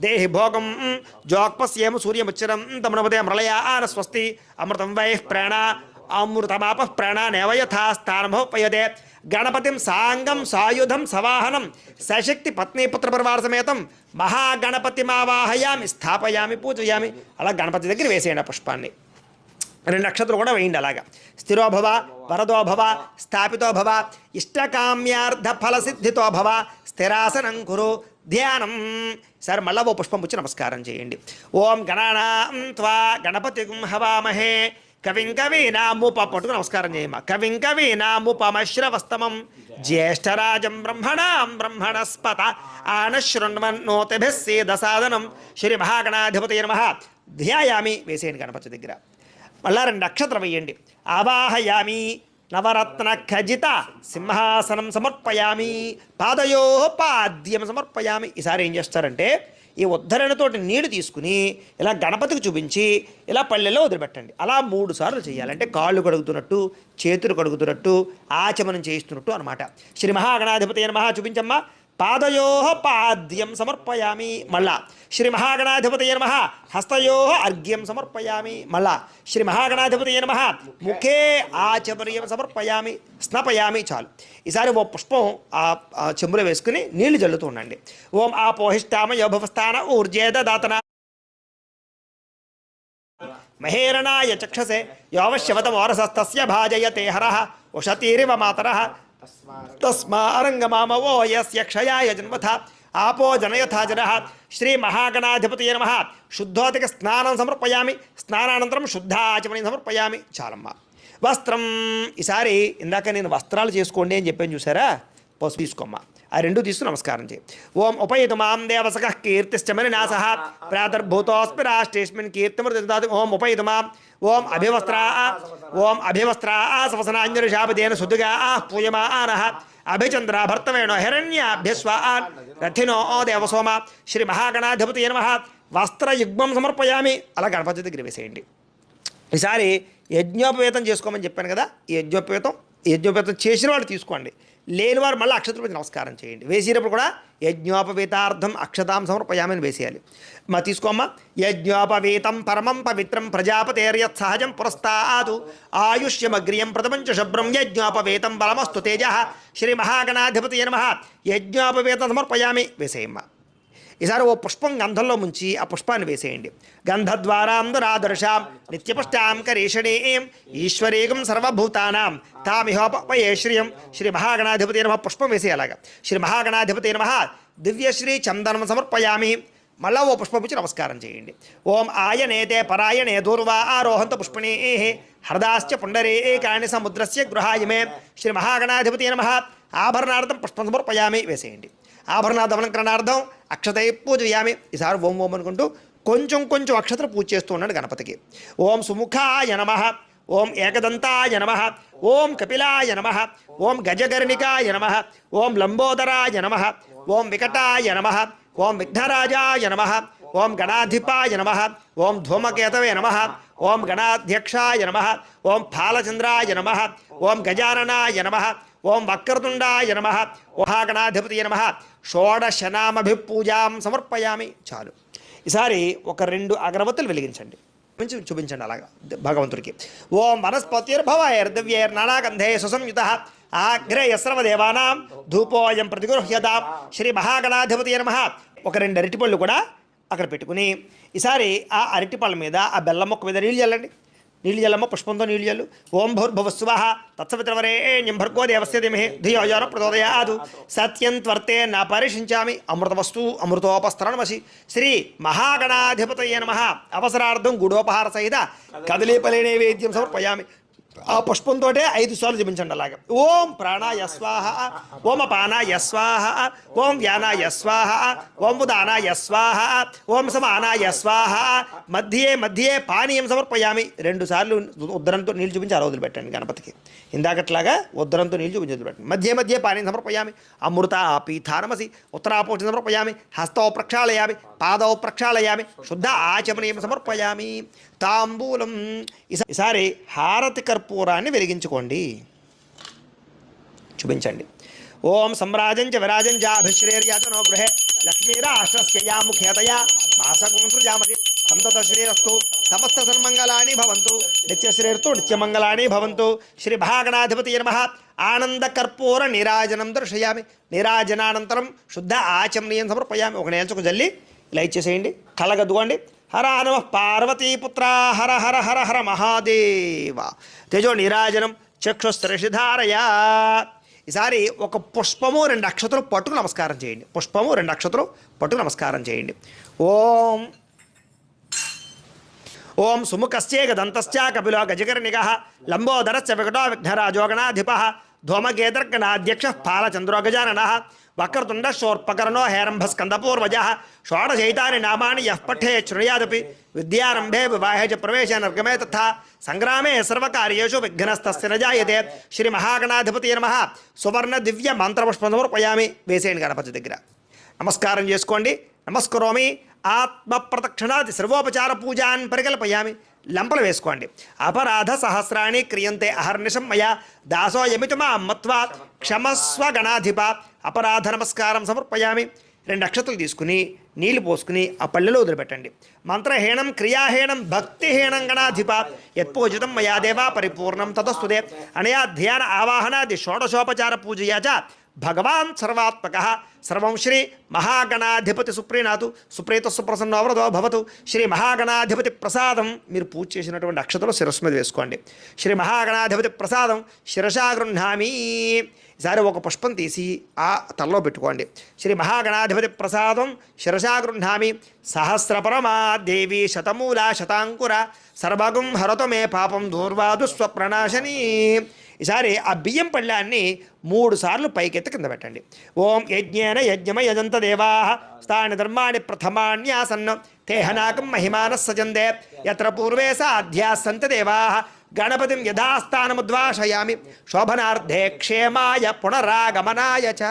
దేహి భోగం జోక్పస్యేమ సూర్యముచ్చరం తమనపదే మృళయాన స్వస్తి అమృతం వై ప్రాణ అమృతమాప ప్రాణానేవ యథా స్థానమోపయదే గణపతిం సాంగం సాయుధం సవాహనం సశక్తి పత్నీపుత్రపరివార సమేతం మహాగణపతిమావాహయామి స్థాపయామి పూజయామి అలా గణపతి దగ్గర వేసేయండి ఆ పుష్పాన్ని రెండు నక్షత్రం కూడా వేయండి అలాగా. స్థిరోభవ వరదోభవ స్థాపితోభవ ఇష్టకామ్యార్థ ఫలసిద్ధితోభవ స్థిరాసనం కురు ధ్యానం. సార్ మళ్ళా ఓ పుష్పం వచ్చి నమస్కారం చేయండి. ఓం గణానాం త్వా గణపతి హవామహే. కవిం కవీనాముప పట్టుకు నమస్కారం చేయమ కవిం కవీనాముపమశ్రవస్తమం. జ్యేష్ఠరాజం బ్రహ్మణాం బ్రహ్మణస్పత ఆనశృణ్వన్నోతిభిः సాధనం శ్రీ మహాగణాధిపతి నమ. ధ్యాయామి వేసేయండి గణపతి దగ్గర. మళ్ళా రెండు నక్షత్రం వేయండి. ఆవాహయామి నవరత్న ఖజిత సింహాసనం సమర్పయామి పాదయో పాద్యం సమర్పయామి. ఈసారి ఏం చేస్తారంటే ఈ ఉద్ధరణతోటి నీళ్ళు తీసుకుని ఇలా గణపతికి చూపించి ఇలా పల్లెల్లో వదిలిపెట్టండి. అలా మూడు సార్లు చేయాలి. అంటే కాళ్ళు కడుగుతున్నట్టు చేతులు కడుగుతున్నట్టు ఆచమనం చేయిస్తున్నట్టు అనమాట శ్రీ మహాగణాధిపతి నమః. చూపించమ్మా. పాదయో పాద్యం సమర్పయామి మళ్ళా. శ్రీ మహాగణాధిపతి నమ. హస్తయో అర్ఘ్యం సమర్పయామి మళ్ళా. శ్రీ మహాగణాధిపతి నమ. ముఖే ఆచమర్యం సమర్పయామి. స్నపయామి చాలు. ఈసారి ఓ పుష్పం ఆ ఆ చెంబులో వేసుకుని నీళ్ళు జల్లుతూ ఉండండి. ఓం ఆ పోహిష్టామ యోభవస్థాన ఊర్జేద దాతన మహేరణాయ చక్షసే. యోవశ్యవత వారసస్తస్య భాజయతే హర. ఉషతీరివ మాతర. తస్మారంగమామవోయస్య క్షయాయ జన్మథ ఆపో జనయథా జన శ్రీ మహాగణాధిపతి నమ శుద్ధోతిక స్నానం సమర్పయామి స్నానానంతరం శుద్ధాచమని సమర్పయామి చాలమ్మ వస్త్రం ఈసారి ఇందాక నేను వస్త్రాలు చేసుకోండి అని చెప్పాను చూసారా? పసుపు తీసుకోమ్మా ఆ రెండు తీసుకుని నమస్కారం చేయి. ఓం ఉపయతు మాం దేవసక కీర్తిష్టమని నాస ప్రాతర్భూతోస్మి రాష్ట్రేష్మిన్ కీర్తిమృతి ఓం ఉపయతు మాం. ఓం అభివస్త్రా ఓం అభివస్త్రా సవసనాంజలిషాపదేన సుదుగా ఆనహ అభిచంద్ర భర్తవేణో హిరణ్యాభ్యస్వా రథినో ఓ దేవసోమ. శ్రీ మహాగణాధిపతి నమ. వస్త్రయుగ్మం సమర్పయామి. అలా గణపతి దగ్గర వేసేయండి. ఈసారి యజ్ఞోపవేతం చేసుకోమని చెప్పాను కదా. ఈ యజ్ఞోపవేతం యజ్ఞోపేతం చేసిన వాళ్ళు తీసుకోండి. లేనివారు మళ్ళీ అక్షతపతి నమస్కారం చేయండి. వేసేటప్పుడు కూడా యజ్ఞోపవేతార్థం అక్షతాం సమర్పయామని వేసేయాలి. మా తీసుకోమ్మా యజ్ఞోపవేతం పరమం పవిత్రం ప్రజాపతేర్యత్ సహజం పురస్తాదు ఆయుష్యమగ్రియం ప్రథమంచ శుభ్రం యజ్ఞోపవేతం బలమస్తు తేజ. శ్రీ మహాగణాధిపతి నమ. యజ్ఞోపవేతం సమర్పయామి. వేసేయమ్మా ఈసారి ఓ పుష్పం గంధంలో ముంచి ఆ పుష్పాన్ని వేసేయండి. గంధద్వారాందురాదర్శాం నిత్యపుష్టాం కరీషణీం ఈశ్వరీగం సర్వభూతానాం తామిహోపయే శ్రియం శ్రీ మహాగణాధిపతి నమ. పుష్పం వేసే శ్రీ మహాగణాధిపతి నమ. దివ్యశ్రీ చందనం సమర్పయామి. మళ్ళా ఓ పుష్పపుచ్చి నమస్కారం చేయండి. ఓం ఆయనేతే పరాయణే దూర్వా ఆరోహంత పుష్పిణీ. హరదాశ్చ పుండరే కాణి సముద్రస్య గృహాయమే. శ్రీ మహాగణాధిపతి నమ. ఆభరణార్థం పుష్పం సమర్పయామి. వేసేయండి. ఆభరణాధమలంకరణార్థం అక్షతై పూజయామి ఈసారి ఓం ఓం అనుకుంటూ కొంచెం కొంచెం అక్షతలు పూజ చేస్తూ ఉన్నాడు గణపతికి ఓం సుముఖాయ నమ ఓం ఏకదంతాయ నమ ఓం కపిలాయ నమ ఓం గజగర్ణికాయ నమ ఓం లంబోదరాయ నమ ఓం వికటాయ నమ ఓం విఘ్నరాజాయ నమ ఓం గణాధిపాయ నమ ఓం ధూమకేతవే నమ ఓం గణాధ్యక్షాయ నమ ఓం ఫాలచంద్రాయ నమ ఓం గజాననాయ నమ ఓం వక్రతుండాయ నమ. ఓహాగణాధిపతి నమ. షోడశనామభిపూజాం సమర్పయామి. చాలు. ఈసారి ఒక రెండు అగరబత్తులు వెలిగించండి. మంచి చూపించండి అలాగా. భగవంతుడికి. ఓం వనస్పతిర్భవైర్ దివ్యైర్ నానాగంధే సుసంయుత. ఆగ్రే యస్రవదేవానాం ధూపోయం ప్రతిగృహ్యతాం. శ్రీ మహాగణాధిపతి నమ. ఒక రెండు అరటిపళ్ళు కూడా అక్కడ పెట్టుకుని ఈసారి ఆ అరటిపళ్ళ మీద ఆ బెల్లం మొక్క మీద నీళ్ళు చల్లండి. నీళ్ళు జల్లమ్మ పుష్పంతో నీళ్ళు జల్లు ఓం భూర్భువస్వ తత్సవిత్రవరేణ్యం భర్గో దేవస్య దిమే ధియోజార ప్రదోదయాదు సత్యం త్వర్తే నా పరిశించామి. అమృతవస్తు అమృతోపస్తరణమసి. శ్రీ మహాగణాధిపతయ నమ. అవసరార్థం గుడోపహార సహిత కదలీపలే నైవేద్యం సమర్పయామి. ఆ పుష్పంతోటే ఐదు సార్లు జపించండి అలాగే. ఓం ప్రాణాయ స్వాహ ఓం అపానాయ స్వాహ ఓం వ్యానాయ స్వాహ ఓం ఉదానాయ స్వాహ ఓం సమానాయ స్వాహ మధ్యే మధ్యే పానీయం సమర్పయామి. రెండు సార్లు ఉద్దరంతో నీళ్ళు చూపించి ఆ పెట్టండి గణపతికి. ఇందాకట్లాగా ఉద్దరంతో నీళ్ళు చూపించి పెట్టండి. మధ్య మధ్య పానీయం సమర్పయామి. అమృత పీఠానమసి ఉత్తరాపోషణ సమర్పయామి. హస్తౌ ప్రక్షాళయామి పాదౌ ప్రక్షాళయామి శుద్ధ ఆచమనీయం సమర్పయామి. తాంబూలం. ఈసారి హారతి కర్పూరాన్ని వెలిగించుకోండి. చూపించండి. ఓం సమ్రాజం చ విరాజం చ గృహే లక్ష్మీరాష్ట్రస్యా యా ముఖ్యతయా మాసకం సృజామతి సంతత శ్రీరస్తు సమస్త సన్మంగళాని భవంతు నిత్యశ్రీర్తు నిత్యమంగళాని భవంతు శ్రీ మహాగణాధిపతి నమ. ఆనందకర్పూర నిరాజనం దర్శయామి. నిరాజనానంతరం శుద్ధ ఆచమనీయం సమర్పయామి. ఒక నేల్చుకు జల్లి ఇలా ఇచ్చేసేయండి కళ్ళగద్దుకోండి హర నమ పార్వతీపుత్ర హర హర హర హర మహాదేవ. తేజో నీరాజనం చక్షుస్త్రషిధారయ. ఈసారి ఒక పుష్పము రెండు అక్షతలు పట్టుకు నమస్కారం చేయండి. పుష్పము రెండు అక్షతలు పట్టుకు నమస్కారం చేయండి. ఓం. ఓం సుముఖశ్చేక దంతశ్చ కపిలో గజకర్ణిక లంబోదరశ్చ వికటో విఘ్నరాజోగణాధిప ధూమకేతర్గణాధ్యక్ష పాలచంద్రో గజానన వక్రతుండ శోర్పకర్ణో హేరంభ స్కందపూర్వజ షోడశైతాని నామాని యః పఠే శృణుయాదపి. విద్యారంభే వివాహే చ ప్రవేశే నర్గమే తథా. సంగ్రామే సర్వకార్యేషు విఘ్నస్తస్య న జాయతే. శ్రీ మహాగణాధిపతి నమ. సువర్ణ దివ్య మంత్రపుష్పం వేసేయండి గణపతి దగ్గర. నమస్కారం చేసుకోండి. నమస్కరోమి. ఆత్మ ప్రదక్షిణాది సర్వోపచార పూజాన్ పరికల్పయామి. లంపలు వేసుకోండి. అపరాధ సహస్రాణి క్రియంతే అహర్నిషం మయా దాసోయమితి మా మత్వా క్షమస్వ గణాధిప. అపరాధ నమస్కారం సమర్పయామి. రెండు అక్షతలు తీసుకుని నీళ్ళు పోసుకుని ఆ పళ్ళెలో వదిలిపెట్టండి. మంత్రహీనం క్రియాహీనం భక్తిహీనం గణాధిప. యత్పూజితం మయా దేవా పరిపూర్ణం తదస్తుదే అనయా ధ్యాన ఆవాహనాది షోడశోపచార పూజయా చ భగవాన్ సర్వాత్మక. సర్వం శ్రీ మహాగణాధిపతి సుప్రీనాథు. సుప్రీత సుప్రసన్నోవరదో భవతు. శ్రీ మహాగణాధిపతి ప్రసాదం. మీరు పూజ చేసినటువంటి అక్షతలో శిరస్సు మీద వేసుకోండి. శ్రీ మహాగణాధిపతి ప్రసాదం శిరసా గృహామి ఈసారి ఒక పుష్పం తీసి ఆ తలలో పెట్టుకోండి. శ్రీ మహాగణాధిపతి ప్రసాదం శిరసా గృహామి సహస్రపరమా దేవి శతమూల శతాంకుర. సర్వగం హరతు మే పాపం దూర్వాదు స్వప్రనాశనీ ఈసారి ఆ బియ్యం పళ్ళాన్ని మూడు సార్లు పైకెత్తి కింద పెట్టండి. ఓం యజ్ఞేన యజ్ఞమ యజంత దేవా స్థాన ధర్మాణి ప్రథమాన్యాసన్న తేహనాకం మహిమాన సజందే ఎత్ర పూర్వే సాధ్యాసంత దేవా గణపతిం యథాస్థానముద్వాషయామి శోభనార్థే క్షేమాయ పునరాగమనాయ చ